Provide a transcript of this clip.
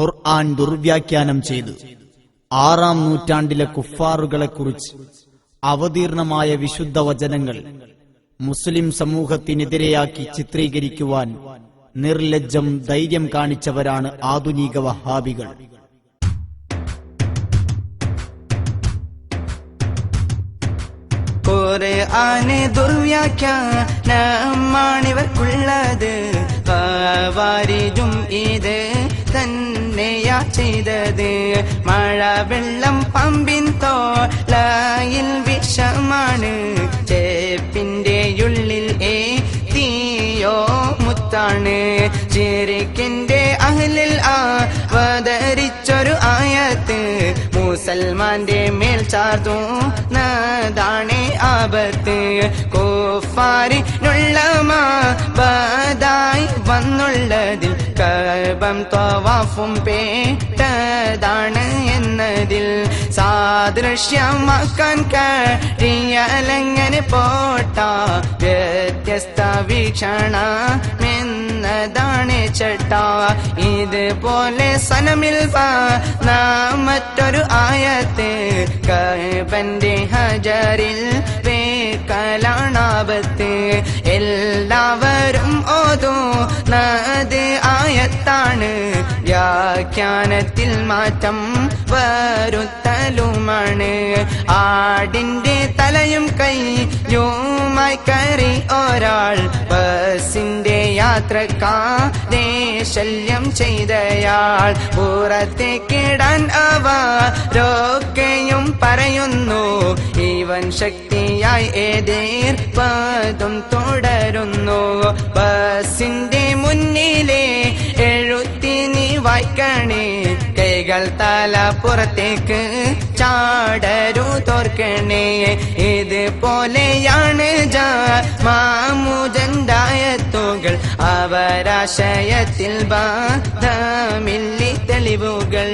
ഖുർആൻ ദുർവ്യാഖ്യാനം ചെയ്തു. ആറാം നൂറ്റാണ്ടിലെ കുഫാറുകളെക്കുറിച്ച് അവതീർണമായ വിശുദ്ധ വചനങ്ങൾ മുസ്ലിം സമൂഹത്തിനെതിരെയാക്കി ചിത്രീകരിക്കുവാൻ നിർലജ്ജം ധൈര്യം കാണിച്ചവരാണ് ആധുനിക വഹാബികൾ. ഖുർആന് ദുർവ്യാഖ്യാനമാണിവർക്കുള്ളത് വാരിജും ഇത് തന്നെയാ ചെയ്തത്. മഴ വെള്ളം പമ്പിൻ തോളയിൽ വിഷമാണ്. ചേപ്പിന്റെ ഉള്ളിൽ ഏ തീയോ മുത്താണ്. ചിരിക്കിന്റെ അഹ്ലിൽ വതരിച്ചൊരു ആയത്ത്. മുസൽമാന്റെ മേൽ ചാർത്തു നതാണ് ആപത്ത്. കോഫാരിനുള്ള ബദായി വന്നുള്ളതിൽ കബം തവാഫും പേട്ടതാണ് എന്നതിൽ സാദൃശ്യമാക്കാൻ കഴിയലങ്ങനെ പോട്ട? വ്യത്യസ്ത വീക്ഷണമെന്നതാണ് ചട്ട. ഇതുപോലെ സനമിൽ മറ്റൊരു ആയത്ത് കബന്റെ ഹജറിൽ വേക്കലാണാപത്ത്. എല്ലാവരും വ്യാഖ്യാനത്തിൽ മാറ്റം വരുത്തലുമാണ്. ആടിന്റെ തലയും കൈയുമായി കയറി ഒരാൾ ബസിന്റെ യാത്രക്കാരെ ശല്യം ചെയ്തയാൾ. പുറത്തേക്കിടാൻ അവരൊക്കെയും പറയുന്നു. ഇവൻ ശക്തിയായി എതിർപ്പതും തുടരുന്നു. ബസിന്റെ മുന്നിലെ വായിക്കണേ കൈകൾ തല പുറത്തേക്ക് ചാടരു തോർക്കണേ. ഇതുപോലെയാണ് മാമുജന്തായത്തുകൾ അവരാശയത്തിൽ ബാധമില്ലി തെളിവുകൾ.